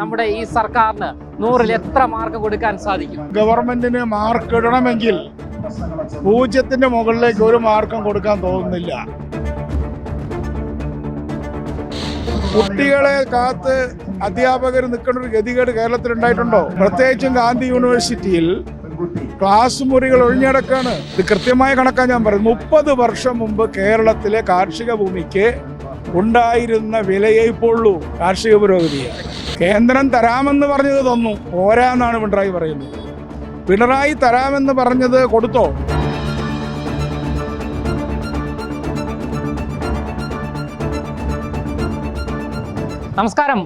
നമ്മുടെ ഈ സർക്കാരിന് നൂറിൽ എത്ര മാർക്ക് കൊടുക്കാൻ സാധിക്കും? ഗവൺമെന്റിന് മാർക്ക് ഇടണമെങ്കിൽ പൂജ്യത്തിന്റെ മുകളിലേക്ക് ഒരു മാർക്കും കൊടുക്കാൻ തോന്നുന്നില്ല. കുട്ടികളെ കാത്ത് അധ്യാപകർ നിൽക്കുന്ന ഒരു ഗതികേട് കേരളത്തിൽ ഉണ്ടായിട്ടുണ്ടോ? പ്രത്യേകിച്ചും ഗാന്ധി യൂണിവേഴ്സിറ്റിയിൽ ക്ലാസ് മുറികൾ ഒഴിഞ്ഞടക്കാണ്. ഇത് കൃത്യമായ കണക്കാണ് ഞാൻ പറയുന്നത് മുപ്പത് വർഷം മുമ്പ് കേരളത്തിലെ കാർഷിക ഭൂമിക്ക് ഉണ്ടായിരുന്ന വിലയെ ഇപ്പോഴുള്ളൂ കാർഷിക പുരോഗതിയെ. കേന്ദ്രം തരാമെന്ന് പറഞ്ഞത് തന്നു. പോരാന്നാണ് പിണറായി പറയുന്നത്. പിണറായി തരാമെന്ന് പറഞ്ഞത് കൊടുത്തോ? നമസ്കാരം.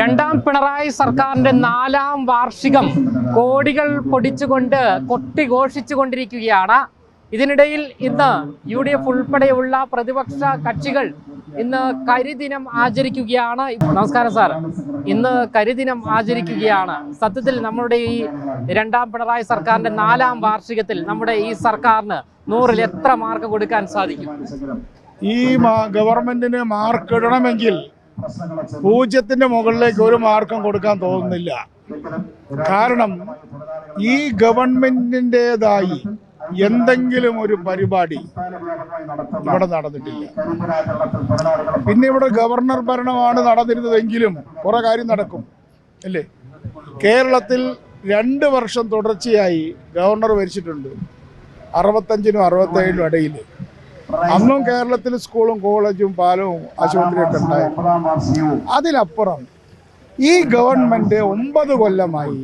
രണ്ടാം പിണറായി സർക്കാരിന്റെ നാലാം വാർഷികം കോടികൾ പൊടിച്ചുകൊണ്ട് കൊട്ടി കൊട്ടിഘോഷിച്ചുകൊണ്ടിരിക്കുകയാണ്. ഇതിനിടയിൽ ഇന്ന് യു ഡി എഫ് ഉൾപ്പെടെയുള്ള പ്രതിപക്ഷ കക്ഷികൾ ഇന്ന് കരിദിനം ആചരിക്കുകയാണ് നമസ്കാരം സാർ. ഇന്ന് കരിദിനം ആചരിക്കുകയാണ്. സത്യത്തിൽ നമ്മുടെ ഈ രണ്ടാം പിണറായി സർക്കാരിന്റെ നാലാം വാർഷികത്തിൽ നമ്മുടെ ഈ സർക്കാരിന് നൂറിൽ എത്ര മാർക്ക് കൊടുക്കാൻ സാധിക്കും? ഈ ഗവൺമെന്റിന് മാർക്ക് ഇടണമെങ്കിൽ പൂജ്യത്തിന്റെ മുകളിലേക്ക് ഒരു മാർക്കും കൊടുക്കാൻ തോന്നുന്നില്ല. കാരണം ഈ ഗവൺമെന്റിന്റെതായി എന്തെങ്കിലും ഒരു പരിപാടി ഇവിടെ നടന്നിട്ടില്ല. പിന്നെ ഇവിടെ ഗവർണർ ഭരണമാണ് നടന്നിരുന്നതെങ്കിലും കുറെ കാര്യം നടക്കും അല്ലേ? കേരളത്തിൽ രണ്ട് വർഷം തുടർച്ചയായി ഗവർണർ ഭരിച്ചിട്ടുണ്ട്. അറുപത്തഞ്ചിനും അറുപത്തേഴിനും ഇടയിൽ. അന്നും കേരളത്തിൽ സ്കൂളും കോളേജും പാലവും ആശുപത്രിയൊക്കെ ഉണ്ടായിരുന്നു. അതിലപ്പുറം ഈ ഗവൺമെന്റ് ഒമ്പത് കൊല്ലമായി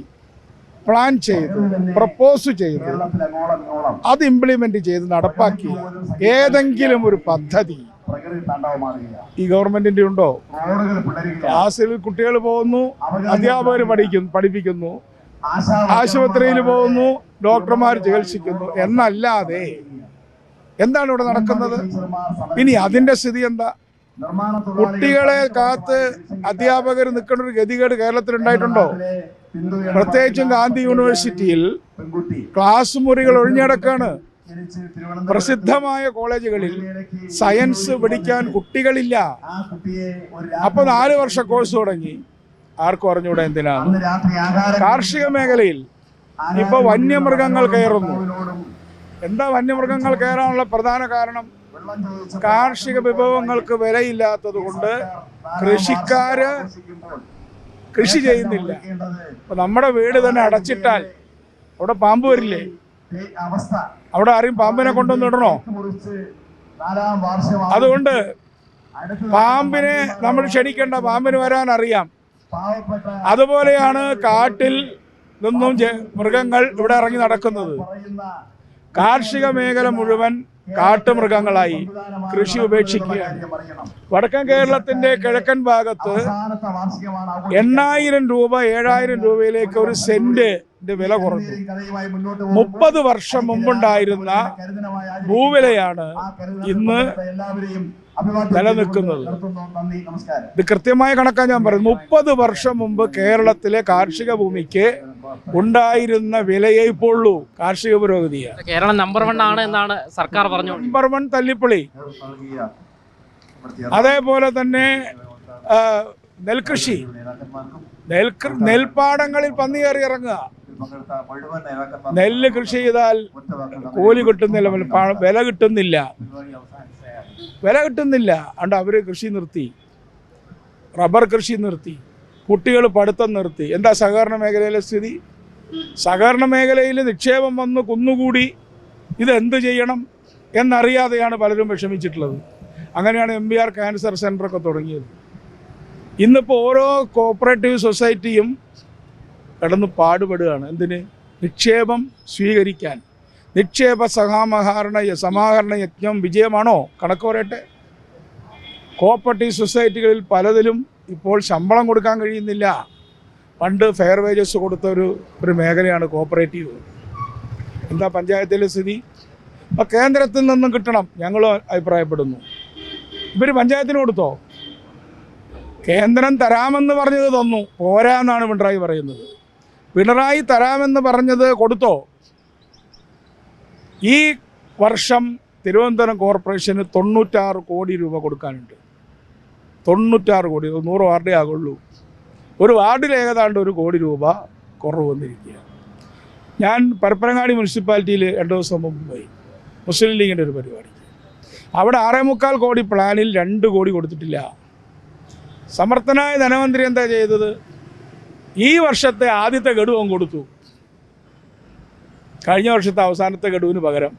പ്ലാൻ ചെയ്ത് പ്രപ്പോസ് ചെയ്ത്. അത് ഇംപ്ലിമെന്റ് ചെയ്ത് നടപ്പാക്കി ഏതെങ്കിലും ഒരു പദ്ധതി ഈ ഗവൺമെന്റിന്റെ ഉണ്ടോ? ക്ലാസ്സിൽ കുട്ടികൾ പോകുന്നു അധ്യാപകർ പഠിക്കുന്നു പഠിപ്പിക്കുന്നു ആശുപത്രിയിൽ പോകുന്നു ഡോക്ടർമാർ ചികിത്സിക്കുന്നു എന്നല്ലാതെ എന്താണ് ഇവിടെ നടക്കുന്നത്? ഇനി അതിന്റെ സ്ഥിതി എന്താ? കുട്ടികളെ കാത്ത് അധ്യാപകർ നിൽക്കുന്ന ഒരു ഗതികേട് കേരളത്തിൽ ഉണ്ടായിട്ടുണ്ടോ? പ്രത്യേകിച്ചും ഗാന്ധി യൂണിവേഴ്സിറ്റിയിൽ ക്ലാസ് മുറികൾ ഒഴിഞ്ഞടക്കാണ്. പ്രസിദ്ധമായ കോളേജുകളിൽ സയൻസ് പഠിക്കാൻ കുട്ടികളില്ല. അപ്പൊ നാല് വർഷ കോഴ്സ് തുടങ്ങി. ആർക്കും അറിഞ്ഞൂടെ എന്തിനാ? കാർഷിക മേഖലയിൽ ഇപ്പൊ വന്യമൃഗങ്ങൾ കയറുന്നു. എന്താ വന്യമൃഗങ്ങൾ കയറാനുള്ള പ്രധാന കാരണം? കാർഷിക വിഭവങ്ങൾക്ക് വിലയില്ലാത്തത് കൊണ്ട് കൃഷിക്കാര് കൃഷി ചെയ്യുന്നില്ല. അപ്പൊ നമ്മുടെ വീട് തന്നെ അടച്ചിട്ടാൽ അവിടെ പാമ്പ് വരില്ലേ? അവിടെ ആരെയും പാമ്പിനെ കൊണ്ടുവന്ന് ഇടണോ അതുകൊണ്ട് പാമ്പിനെ നമ്മൾ ക്ഷണിക്കേണ്ട പാമ്പിന് വരാൻ അറിയാം അതുപോലെയാണ് കാട്ടിൽ നിന്നും മൃഗങ്ങൾ ഇവിടെ ഇറങ്ങി നടക്കുന്നത്. കാർഷിക മേഖല മുഴുവൻ കാട്ടുമൃഗങ്ങളായി കൃഷി ഉപേക്ഷിക്കുകയാണ്. വടക്കൻ കേരളത്തിന്റെ കിഴക്കൻ ഭാഗത്ത് എണ്ണായിരം രൂപ ഏഴായിരം രൂപയിലേക്ക് ഒരു സെന്റ് വില കുറഞ്ഞു. മുപ്പത് വർഷം മുമ്പുണ്ടായിരുന്ന ഭൂവിലയാണ് ഇന്ന് നിലനിൽക്കുന്നത് ഇത് കൃത്യമായ കണക്കാണ് ഞാൻ പറയുന്നത്. മുപ്പത് വർഷം മുമ്പ് കേരളത്തിലെ കാർഷിക ഭൂമിക്ക് ഉണ്ടായിരുന്ന വിലയെ ഇപ്പോഴുള്ളൂ കാർഷിക പുരോഗതിയാണ് കേരളം നമ്പർ വൺ ആണ് എന്നാണ് സർക്കാർ പറഞ്ഞു? നമ്പർ വൺ തല്ലിപ്പൊളി. അതേപോലെ തന്നെ നെൽകൃഷി. നെൽകൃ നെൽപ്പാടങ്ങളിൽ പന്നി കയറി ഇറങ്ങുക. നെല്ല് കൃഷി ചെയ്താൽ കൂലി കിട്ടുന്നില്ല വില കിട്ടുന്നില്ല. വില കിട്ടുന്നില്ല. അതുകൊണ്ട് അവർ കൃഷി നിർത്തി. റബ്ബർ കൃഷി നിർത്തി. കുട്ടികൾ പഠിത്തം നിർത്തി. എന്താ സഹകരണ മേഖലയിലെ സ്ഥിതി? സഹകരണ മേഖലയിൽ നിക്ഷേപം വന്ന് കുന്നുകൂടി ഇതെന്ത് ചെയ്യണം എന്നറിയാതെയാണ് പലരും വിഷമിച്ചിട്ടുള്ളത്. അങ്ങനെയാണ് എം ബി ആർ ക്യാൻസർ സെന്ററൊക്കെ തുടങ്ങിയത്. ഇന്നിപ്പോൾ ഓരോ കോപ്പറേറ്റീവ് സൊസൈറ്റിയും കിടന്ന് പാടുപെടുകയാണ്. എന്തിന്? നിക്ഷേപം സ്വീകരിക്കാൻ. നിക്ഷേപ സഹാമഹാരണ സമാഹരണ യജ്ഞം വിജയമാണോ? കണക്ക് പറയട്ടെ. കോപ്പറേറ്റീവ് സൊസൈറ്റികളിൽ പലതിലും ഇപ്പോൾ ശമ്പളം കൊടുക്കാൻ കഴിയുന്നില്ല. പണ്ട് ഫെയർ വേജസ് കൊടുത്ത ഒരു ഒരു മേഖലയാണ് കോപ്പറേറ്റീവ് എന്താ പഞ്ചായത്തിലെ സ്ഥിതി? അപ്പോൾ കേന്ദ്രത്തിൽ നിന്നും കിട്ടണം ഞങ്ങൾ അഭിപ്രായപ്പെടുന്നു. ഇവർ പഞ്ചായത്തിന് കൊടുത്തോ? കേന്ദ്രം തരാമെന്ന് പറഞ്ഞത് തന്നു പോരാ എന്നാണ് പിണറായി പറയുന്നത്. പിണറായി തരാമെന്ന് പറഞ്ഞത് കൊടുത്തോ? ഈ വർഷം തിരുവനന്തപുരം കോർപ്പറേഷന് തൊണ്ണൂറ്റാറ് കോടി രൂപ കൊടുക്കാനുണ്ട്. തൊണ്ണൂറ്റാറ് കോടി നൂറ് വാർഡേ ആകുള്ളൂ. ഒരു വാർഡിൽ ഏകതാണ്ട് ഒരു കോടി രൂപ കുറവ് വന്നിരിക്കുകയാണ്. ഞാൻ പരപ്പനങ്ങാടി മുനിസിപ്പാലിറ്റിയിൽ രണ്ട് ദിവസം മുമ്പ് പോയി. മുസ്ലിം ലീഗിന്റെ ഒരു പരിപാടി. അവിടെ ആറേ മുക്കാൽ കോടി പ്ലാനിൽ രണ്ട് കോടി കൊടുത്തിട്ടില്ല. സമർത്ഥനായ ധനമന്ത്രി എന്താ ചെയ്തത്? ഈ വർഷത്തെ ആദ്യത്തെ ഗഡുവം കൊടുത്തു. കഴിഞ്ഞ വർഷത്തെ അവസാനത്തെ ഗഡുവിന് പകരം.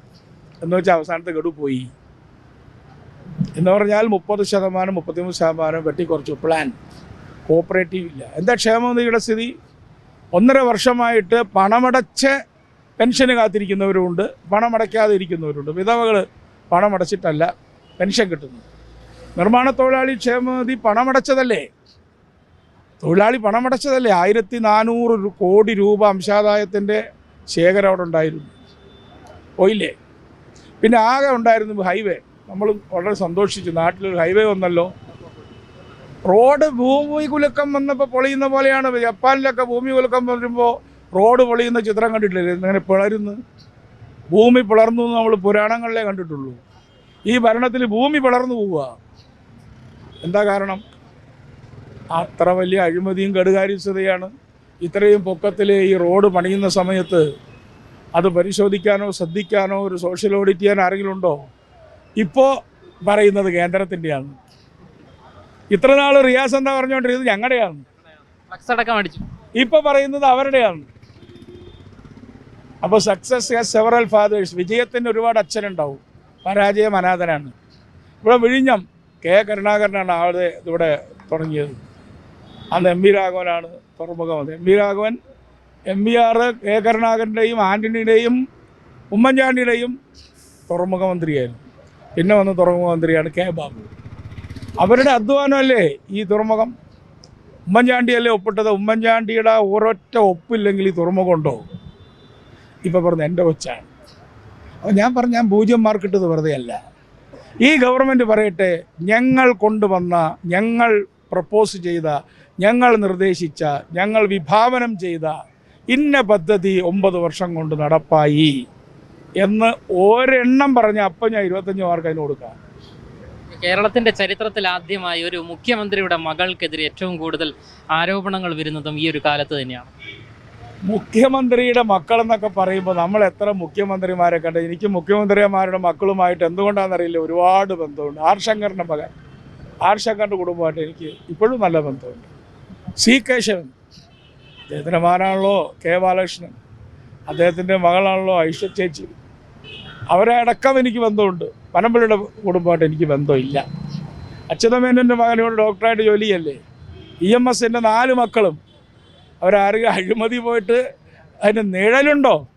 എന്ന് വെച്ചാൽ അവസാനത്തെ ഗഡു പോയി. എന്ന് പറഞ്ഞാൽ മുപ്പത് ശതമാനം മുപ്പത്തിമൂന്ന് ശതമാനം വെട്ടിക്കുറച്ചു പ്ലാൻ കോപ്പറേറ്റീവ് ഇല്ല. എന്താ ക്ഷേമനിധിയുടെ സ്ഥിതി? ഒന്നര വർഷമായിട്ട് പണമടച്ച് പെൻഷന് കാത്തിരിക്കുന്നവരുണ്ട്. പണമടയ്ക്കാതെ ഇരിക്കുന്നവരുണ്ട് വിധവകൾ പണമടച്ചിട്ടല്ല പെൻഷൻ കിട്ടുന്നത്. നിർമ്മാണ തൊഴിലാളി ക്ഷേമനിധി പണമടച്ചതല്ലേ? തൊഴിലാളി പണമടച്ചതല്ലേ? ആയിരത്തി നാനൂറ് കോടി രൂപ അംശാദായത്തിന്റെ ശേഖരം അവിടെ ഉണ്ടായിരുന്നു. പോയില്ലേ? പിന്നെ ആകെ ഉണ്ടായിരുന്നു ഹൈവേ നമ്മൾ വളരെ സന്തോഷിച്ചു. നാട്ടിലൊരു ഹൈവേ വന്നല്ലോ. റോഡ് ഭൂമി കുലുക്കം വന്നപ്പോൾ പൊളിയുന്ന പോലെയാണ്. ജപ്പാനിലൊക്കെ ഭൂമി കുലുക്കം വരുമ്പോൾ റോഡ് പൊളിയുന്ന ചിത്രം കണ്ടിട്ടില്ലേ? ഇങ്ങനെ പിളരുന്നു? ഭൂമി പിളർന്നു എന്ന് നമ്മൾ പുരാണങ്ങളിലേ കണ്ടിട്ടുള്ളൂ. ഈ ഭരണത്തിൽ ഭൂമി പിളർന്നു പോവുക. എന്താ കാരണം? അത്ര വലിയ അഴിമതിയും കെടുകാര്യസ്ഥതയാണ്. ഇത്രയും പൊക്കത്തിൽ ഈ റോഡ് പണിയുന്ന സമയത്ത് അത് പരിശോധിക്കാനോ ശ്രദ്ധിക്കാനോ ഒരു സോഷ്യൽ ഓഡിറ്റ് ചെയ്യാൻ ആരെങ്കിലും ഉണ്ടോ? ഇപ്പോൾ പറയുന്നത് കേന്ദ്രത്തിന്റെയാണ്. ഇത്ര നാൾ റിയാസ് എന്താ പറഞ്ഞുകൊണ്ടിരുന്നത് ഞങ്ങളുടെയാണ്. ഇപ്പോൾ പറയുന്നത് അവരുടെയാണ്. അപ്പോൾ സക്സസ് ഹാസ് സെവറൽ ഫാദേഴ്സ് വിജയത്തിന് ഒരുപാട് അച്ഛനുണ്ടാവും. പരാജയം അനാഥനാണ് ഇവിടെ വിഴിഞ്ഞം കെ കരുണാകരനാണ് ആളുടെ ഇവിടെ തുടങ്ങിയത്. അന്ന് എം വി രാഘവനാണ് തുറമുഖം അത് M V Raghavan M V R K കരുണാകരന്റെയും ആന്റണിയുടെയും ഉമ്മൻചാണ്ടിയുടെയും തുറമുഖ മന്ത്രിയായിരുന്നു പിന്നെ വന്ന തുറമുഖ മന്ത്രിയാണ് കെ ബാബു. അവരുടെ അധ്വാനമല്ലേ ഈ തുറമുഖം? ഉമ്മൻചാണ്ടിയല്ലേ ഒപ്പിട്ടത്? ഉമ്മൻചാണ്ടിയുടെ ഒരൊറ്റ ഒപ്പില്ലെങ്കിൽ ഈ തുറമുഖം ഉണ്ടോ ഇപ്പം പറഞ്ഞു എന്റെ കൊച്ചാണ്. അപ്പോൾ ഞാൻ പറഞ്ഞു ഞാൻ പൂജ്യം മാർക്ക് ഇട്ടത് വെറുതെ ഈ ഗവൺമെന്റ് പറയട്ടെ ഞങ്ങൾ കൊണ്ടുവന്ന ഞങ്ങൾ പ്രപ്പോസ് ചെയ്ത ഞങ്ങൾ നിർദ്ദേശിച്ച ഞങ്ങൾ വിഭാവനം ചെയ്ത ഇന്ന പദ്ധതി ഒമ്പത് വർഷം കൊണ്ട് നടപ്പായി എന്ന് ഒരെണ്ണം പറഞ്ഞ അപ്പം ഞാൻ ഇരുപത്തഞ്ച് മാർക്ക് അതിന് കൊടുക്കാം. കേരളത്തിന്റെ ചരിത്രത്തിൽ ആദ്യമായി ഒരു മുഖ്യമന്ത്രിയുടെ മകൾക്കെതിരെ ഏറ്റവും കൂടുതൽ ആരോപണങ്ങൾ വരുന്നതും ഈ ഒരു കാലത്ത് തന്നെയാണ്. മുഖ്യമന്ത്രിയുടെ മക്കൾ എന്നൊക്കെ പറയുമ്പോൾ നമ്മൾ എത്ര മുഖ്യമന്ത്രിമാരെ കണ്ട എനിക്ക് മുഖ്യമന്ത്രിമാരുടെ മക്കളുമായിട്ട് എന്തുകൊണ്ടാണെന്നറിയില്ല ഒരുപാട് ബന്ധമുണ്ട്. ആർ ശങ്കറിന്റെ മകൻ. ആർ ശങ്കറിന്റെ കുടുംബമായിട്ട് എനിക്ക് ഇപ്പോഴും നല്ല ബന്ധമുണ്ട്. സി കേശവൻ അദ്ദേഹത്തിന്റെ മാനാണല്ലോ കെ ബാലകൃഷ്ണൻ അദ്ദേഹത്തിന്റെ മകളാണല്ലോ ഐശ്വർ ചേച്ചി. അവരെ അടക്കം എനിക്ക് ബന്ധമുണ്ട്. പനമ്പള്ളിയുടെ കുടുംബമായിട്ട് എനിക്ക് ബന്ധമില്ല. അച്യുതമേനന്റെ മകനോട് ഡോക്ടറായിട്ട് ജോലിയല്ലേ? ഇ എം എസിന്റെ നാല് മക്കളും. അവരാരും അഴിമതി പോയിട്ട് അതിന് നിഴലുണ്ടോ?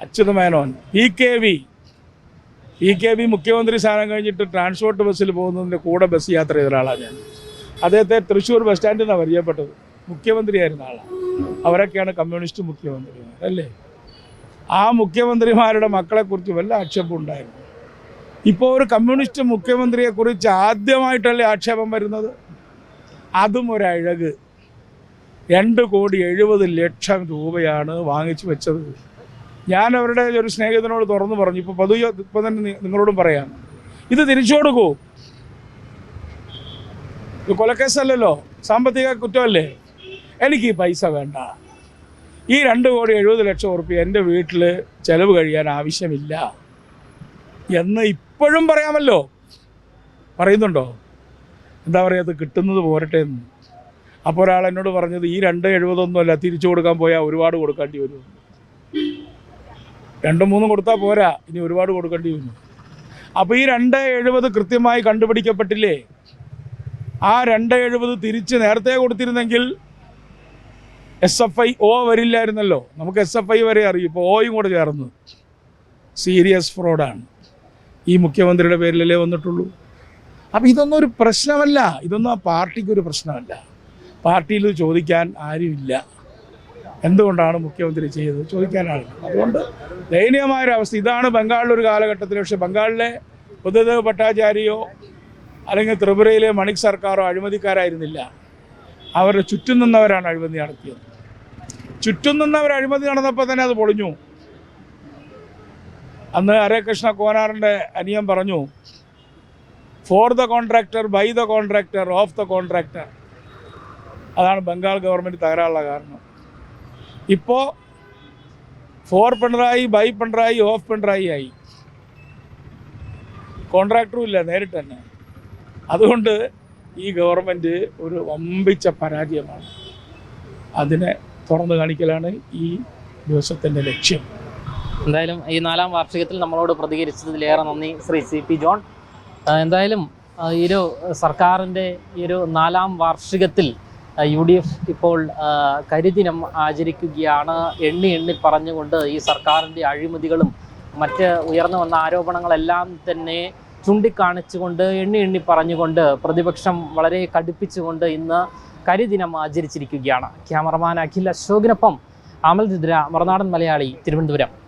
Achuthamenon P K V P K B മുഖ്യമന്ത്രി സ്ഥാനം കഴിഞ്ഞിട്ട് ട്രാൻസ്പോർട്ട് ബസ്സിൽ പോകുന്നതിന്റെ കൂടെ ബസ് യാത്ര ചെയ്ത ഒരാളാണ് ഞാൻ. അദ്ദേഹത്തെ തൃശ്ശൂർ ബസ് സ്റ്റാൻഡിൽ നിന്നാണ് പരിചയപ്പെട്ടത്. മുഖ്യമന്ത്രിയായിരുന്ന ആളാണ് അവരൊക്കെയാണ് കമ്മ്യൂണിസ്റ്റ് മുഖ്യമന്ത്രിമാർ അല്ലേ? ആ മുഖ്യമന്ത്രിമാരുടെ മക്കളെക്കുറിച്ച് വല്ല ആക്ഷേപം ഉണ്ടായിരുന്നു? ഇപ്പോൾ ഒരു കമ്മ്യൂണിസ്റ്റ് മുഖ്യമന്ത്രിയെക്കുറിച്ച് ആദ്യമായിട്ടല്ലേ ആക്ഷേപം വരുന്നത്? അതും ഒരഴക്. രണ്ട് കോടി എഴുപത് ലക്ഷം രൂപയാണ് വാങ്ങിച്ചു വെച്ചത്. ഞാൻ അവരുടെ ഒരു സ്നേഹിതനോട് തുറന്നു പറഞ്ഞു ഇപ്പോൾ പതു ഇപ്പൊ തന്നെ നിങ്ങളോടും പറയാം. ഇത് തിരിച്ചു കൊടുക്കൂ. ഇത് കൊലക്കേസല്ലല്ലോ സാമ്പത്തിക കുറ്റമല്ലേ? എനിക്ക് ഈ പൈസ വേണ്ട. ഈ രണ്ട് കോടി എഴുപത് ലക്ഷം ഉറുപ്പ്യ എന്റെ വീട്ടിൽ ചെലവ് കഴിയാൻ ആവശ്യമില്ല എന്ന് ഇപ്പോഴും പറയാമല്ലോ. പറയുന്നുണ്ടോ? എന്താ പറയുക അത് കിട്ടുന്നത് പോരട്ടെ എന്ന്. അപ്പോൾ ഒരാൾ എന്നോട് പറഞ്ഞത് ഈ രണ്ട് എഴുപതൊന്നുമല്ല തിരിച്ചു കൊടുക്കാൻ പോയാൽ ഒരുപാട് കൊടുക്കേണ്ടി വരും. രണ്ടും മൂന്നും കൊടുത്താൽ പോരാ. ഇനി ഒരുപാട് കൊടുക്കേണ്ടി വരും. അപ്പോൾ ഈ രണ്ട് എഴുപത് കൃത്യമായി കണ്ടുപിടിക്കപ്പെട്ടില്ലേ? ആ രണ്ട് എഴുപത് തിരിച്ച് നേരത്തെ കൊടുത്തിരുന്നെങ്കിൽ എസ് എഫ് ഐ ഒ വരില്ലായിരുന്നല്ലോ. നമുക്ക് എസ് എഫ് ഐ വരെ അറിയും. ഇപ്പോൾ ഒയും കൂടെ ചേർന്ന്. സീരിയസ് ഫ്രോഡാണ് ഈ മുഖ്യമന്ത്രിയുടെ പേരിലല്ലേ വന്നിട്ടുള്ളൂ. അപ്പോൾ ഇതൊന്നും ഒരു പ്രശ്നമല്ല. ഇതൊന്നും ആ പാർട്ടിക്ക് ഒരു പ്രശ്നമല്ല. പാർട്ടിയിൽ ചോദിക്കാൻ ആരുമില്ല. എന്തുകൊണ്ടാണ് മുഖ്യമന്ത്രി ചെയ്തത് ചോദിക്കാനാണ്. അതുകൊണ്ട് ദയനീയമായൊരവസ്ഥ. ഇതാണ് ബംഗാളിലെ ഒരു കാലഘട്ടത്തിൽ പക്ഷെ ബംഗാളിലെ ബുദ്ധദേവ് ഭട്ടാചാര്യയോ അല്ലെങ്കിൽ ത്രിപുരയിലെ മണിക് സർക്കാരോ അഴിമതിക്കാരായിരുന്നില്ല. അവരുടെ ചുറ്റും നിന്നവരാണ് അഴിമതി നടത്തിയത്. ചുറ്റും നിന്നവർ അഴിമതി നടന്നപ്പോൾ തന്നെ അത് പൊളിഞ്ഞു. അന്ന് ഹരേകൃഷ്ണ കോനാറിന്റെ അനിയം പറഞ്ഞു for the contractor by the contractor of the contractor അതാണ് ബംഗാൾ ഗവൺമെന്റ് തകരാനുള്ള കാരണം. ഇപ്പോൾ for Pinarayi by Pinarayi of Pinarayi ആയി. കോൺട്രാക്ടറും ഇല്ല നേരിട്ട് തന്നെ. അതുകൊണ്ട് ഈ ഗവൺമെന്റ് ഒരു വമ്പിച്ച പരാജയമാണ്. അതിനെ തുറന്നു കാണിക്കലാണ് ഈ ദിവസത്തിന്റെ ലക്ഷ്യം. എന്തായാലും ഈ നാലാം വാർഷികത്തിൽ നമ്മളോട് പ്രതികരിച്ചതിലേറെ നന്ദി ശ്രീ സി പി ജോൺ. എന്തായാലും ഈ ഒരു സർക്കാരിന്റെ ഈ ഒരു നാലാം വാർഷികത്തിൽ യു ഡി എഫ് ഇപ്പോൾ കരിദിനം ആചരിക്കുകയാണ്. എണ്ണി എണ്ണി പറഞ്ഞുകൊണ്ട് ഈ സർക്കാരിന്റെ അഴിമതികളും മറ്റ് ഉയർന്നു വന്ന ആരോപണങ്ങളെല്ലാം തന്നെ ചൂണ്ടിക്കാണിച്ചുകൊണ്ട് എണ്ണി എണ്ണി പറഞ്ഞുകൊണ്ട് പ്രതിപക്ഷം വളരെ കടുപ്പിച്ചുകൊണ്ട് ഇന്ന് കരിദിനം ആചരിച്ചിരിക്കുകയാണ്. ക്യാമറമാൻ അഖിൽ അശോകിനൊപ്പം അമൽ രുദ്ര മറുനാടൻ മലയാളി തിരുവനന്തപുരം.